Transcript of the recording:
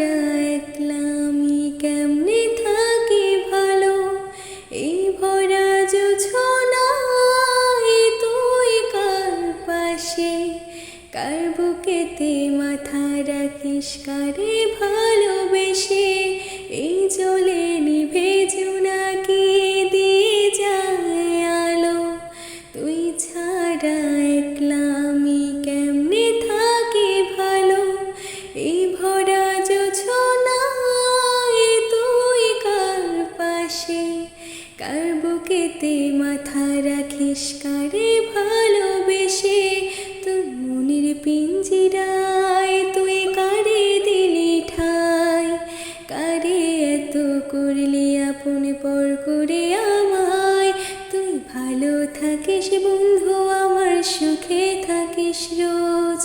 একা আমি কেমনে থাকি ভালো? এই ভরা জোছনায় তুই কার কার বুকেতে মাথা রাখিস, কারে ভালোবেসে? এই জলে নিভে জোনাকে দিয়ে যায় আলো। তুই ছাড়ায় পাশে, কার বুকেতে মাথা রাখিস, কারে ভালোবেসে? তোর মনের পিঞ্জিরায় তুই কারে দিলি ঠাই? কারে এত করলি আপন পর করে আমায়? তুই ভালো থাকিস বন্ধু, আমার সুখে থাকিস রোজ।